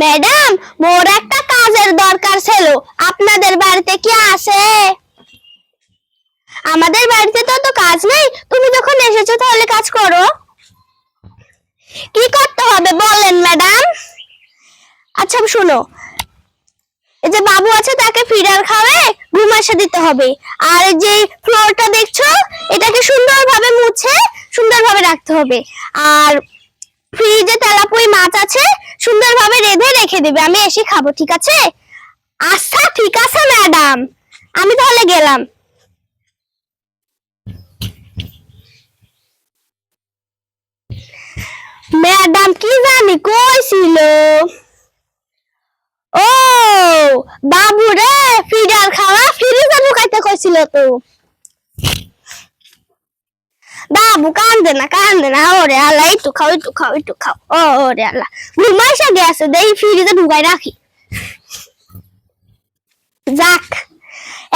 Madam, মোর একটা কাজের দরকার ছিল। আপনাদের বাড়িতে কি আছে? আমাদের বাড়িতে তো তো কাজ নেই। তুমি যখন এসেছ তাহলে কাজ করো। কি করতে হবে বলেন ম্যাডাম। আচ্ছা শুনো। এই যে বাবু আছে তাকে ফিডার খাওয়াে ঘুমাসে দিতে হবে। আর যে ফ্লোরটা দেখছ, এটাকে সুন্দরভাবে মুছে সুন্দরভাবে রাখতে হবে। আর ফ্রিজে তেলাপুই মাছ আছে, সুন্দরভাবে রেঁধে রেখে দেবে, আমি এসে খাব, ঠিক আছে? আচ্ছা ঠিক আছে ম্যাডাম আমি তাহলে গেলাম। ম্যাডাম কি জানি কইছিল? ও, বাবু রে ফিডার খাওয়া, ফ্রিজে ঢুকাইতে কইছিল তো। বাবু কান্দে না কান্দে না ওরে আল্লাহ একটু খাও একটু খাও একটু খাও ও ওরে আল্লাহ ঘুমাইসা গেছে দেই ফ্রিজে ঢুকাই রাখি যাক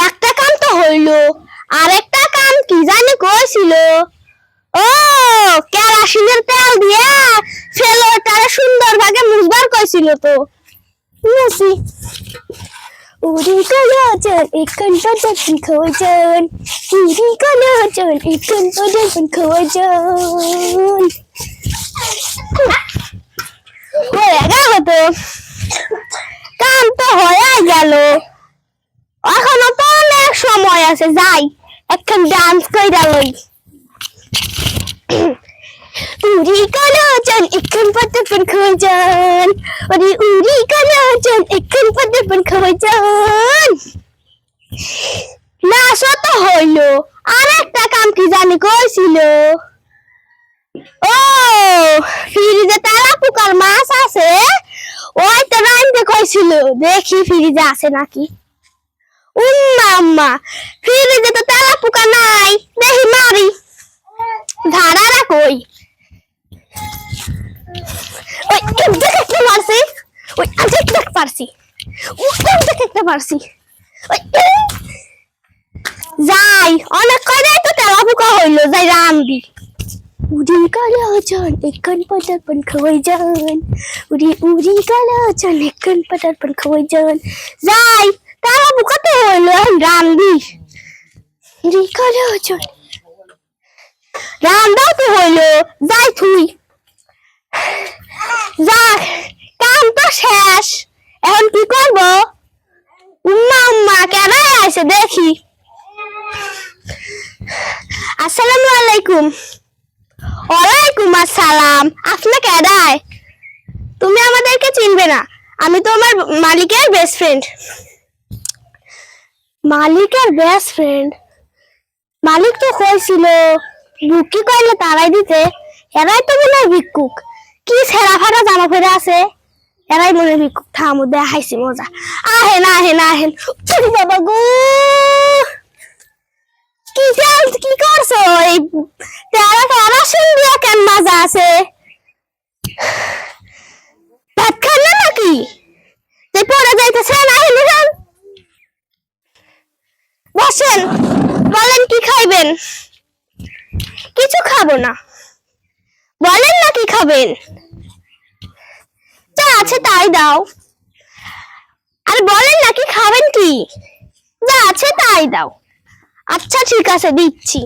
একটা কাম তো হইল আরেকটা কাম কি জানি কইছিল ও কেরাসিনের তেল দিয়ে ফেলোটারে সুন্দর ভাবে মুছবার কইছিল তো উড়ি কলাচন এখন পর্যন্ত খোঁজন উড়ি কলাচন এখন পর্যন্ত খোঁজন হয়ে গেল তো কাম তো হয়ে গেল এখনও তো অনেক সময় আছে যাই এখন ডান্স কইরা লই উড়ি কলাচন এখন পর্যন্ত খোঁজন ওরে উড়ি কলাচন এখন পর্যন্ত খোঁজন না সত হইল, আর একটা কাম কি জানি কইছিল? ও, ফ্রিজে তালা পুকার মাছ আছে? ওই তো রাইন্দে কইছিল, দেখি ফ্রিজে আছে নাকি। উম্মা ফ্রিজে তো তালা পুকা নাই, দেখি মারি। ধারারা কই? ওই একটা একটা ওই আজ একটা পারছি। ও একটা পারছি। ওই যাই, অনেক কয়টাই তো তেলা পোকা হইল, যাই রান্দি উড়ি কালা চল এখন পটার পন খাওয়াই যান উড়ি উড়ি কালা চল এখন পটার পন খাওয়াই যান যাই তেলা পোকা তো হইল? এখন রান্দি উড়ি কালা তো হইল, যাই তুই যাক, কাম তো শেষ। এখন কি করব? উম্মা উম্মা, কেন আছে দেখি। আসসালামু আলাইকুম। ওয়ালাইকুম আসসালাম। আপনি কেডায় তুমি আমাদেরকে চিনবে না। আমি তোমার মালিকের বেস্ট ফ্রেন্ড মালিকের বেস্ট ফ্রেন্ড মালিক তো কইছিল, বুকি কইলে তারাই দিতে? এরাই তো মনে হয় ভিক্ষুক। কি ছেঁড়া ফাটা জামা পরে আছে? এরাই মনে হয় থামু দেখাইছি মজা। আহেন আহেন আহেন। ওরে বাবা গো। কি চাল কি করছ এই তেরা তেরা সুন্দর কেন মজা আছে? ভাত খান নাকি? যে পড়ে যাইতেছে না হেন বসেন, বলেন কি খাইবেন? কিছু খাব না। কি খাবেন? যা আছে তাই দাও। আর বলেন না কি খাবেন কি? যা আছে তাই দাও। আচ্ছা ঠিক আছে, দিচ্ছি।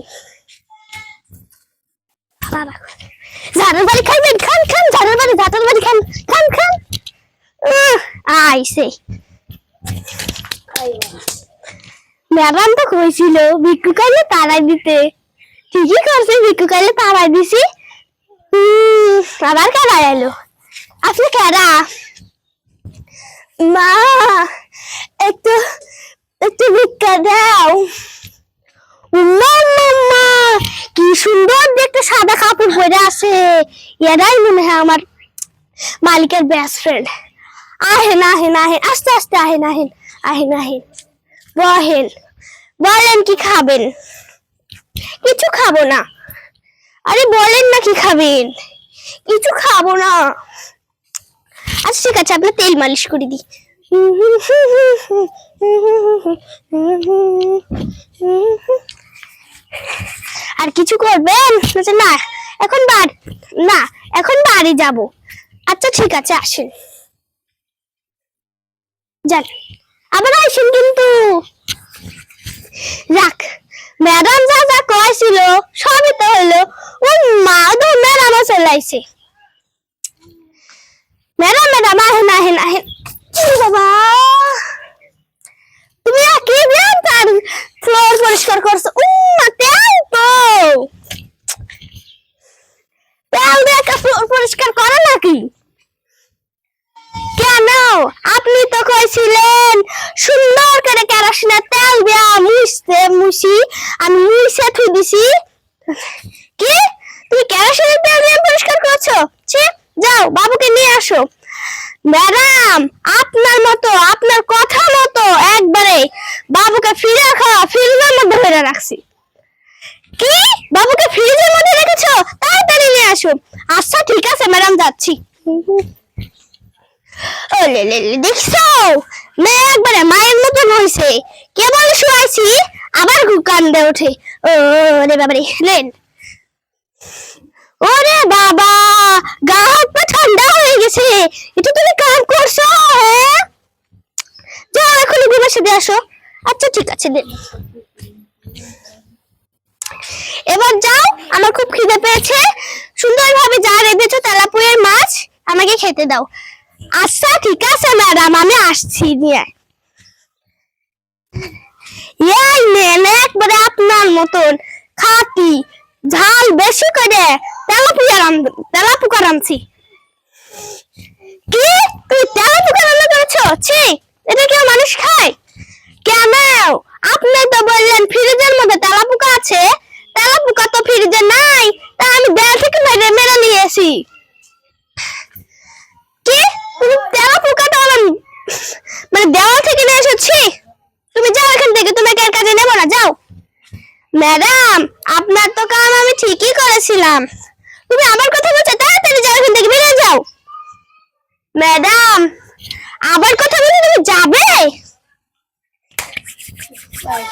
ঝাড়ের বাড়ি খাইবেন খান খান ঝাড়ের বাড়ি বাড়ি খান খান খান। আইসে। ম্যাডাম তো কইছিল, ভিক্ষু কাইলে দিতে। ঠিকই করছে, ভিক্ষু তারাই দিছি। আবার কেডা এলো আপনি কেডা মা একটু একটু ভিক্ষা দাও উম্মা, কি সুন্দর দেখতে সাদা কাপড় পরে আছে। এরাই মনে হয় আমার মালিকের বেস্ট ফ্রেন্ড আহেন আহেন আহেন আস্তে আস্তে আহেন আহেন আহেন আহেন। বহেন বলেন কি খাবেন? কিছু খাব না। আরে বলেন না কি খাবেন? কিছু খাব না। আচ্ছা ঠিক আছে, আপনার তেল মালিশ করে দিই। আর কিছু করবেন? না, এখন বার না, এখন বাড়ি যাব। আচ্ছা ঠিক আছে, আসেন। যান। আবার আসেন কিন্তু। যাক, ম্যাডাম যা যা কয়েছিল সবই তো হলো। ও মা তো ম্যাডাম চলাইছে ম্যাডাম ম্যাডাম আহেন আহেন আহেন ই বাবা? তুমি কি ব্যায়াম তার ফ্লোর পরিষ্কার করছ? উ মা, তেল তো। তেল দিয়ে ফ্লোর পরিষ্কার করে নাকি? কেন? আপনি তো কইছিলেন সুন্দর করে কেরোসিনের তেল দিয়া মুছতে মুছি আমি মুছে থুই দিছি। তেল দিয়ে পরিষ্কার করছ? ছি, যাও, বাবুকে নিয়ে আসো। ম্যাডাম, আপনার মতো, আপনার কথা মতো একবারে বাবুকে ফিরে খাওয়া, ফ্রিজের মধ্যে ধরে রাখছি। কি? বাবুকে ফ্রিজের মধ্যে রেখেছো? তাড়াতাড়ি নিয়ে আসো। আচ্ছা ঠিক আছে, ম্যাডাম, যাচ্ছি। ও লে লে, দেখছ? মেয়ে একবারে মায়ের মতন হয়েছে কেবল শুয়াইছি, আবার কান্দে ওঠে। ও রে বাবারে লেন ওরে বাবা, গা ঠান্ডা হয়ে গেছে। এটা তুমি কাম করছ হ্যাঁ? যাও এখন ঘুমে সেদে আসো। আচ্ছা ঠিক আছে দেন এবার যাও, আমার খুব খিদে পেয়েছে। সুন্দরভাবে যা রেঁধেছো, তেলাপুয়ের মাছ, আমাকে খেতে দাও। আচ্ছা ঠিক আছে, ম্যাডাম, আমি আসছি, নিয়ে। এই নেন, একবারে আপনার মতন। খাটি, ঝাল বেশি করে। তেলাপুয়া রান তেলাপুকা রাঁধছি কি? তুই তেলাপুকা রান্না করেছ ছি, এটা কেউ মানুষ খায়? কেন? আপনি তো বললেন ফ্রিজের মধ্যে তেলাপোকা আছে। তেলাপোকা তো ফ্রিজে নাই। তা আমি দেয়াল থেকে মেরে মেরে নিয়ে এসি কি? তুমি তেলাপোকাটা আমার মানে দেওয়াল থেকে নিয়ে এসেছি তুমি যাও এখান থেকে, তোমাকে আর কাজে নেব না, যাও। ম্যাডাম, আপনার তো কাম আমি ঠিকই করেছিলাম। তুমি আমার কথা বলছো তাড়াতাড়ি যাও এখান থেকে বেরিয়ে যাও। ম্যাডাম, আবার কথা বলে তুমি যাবে?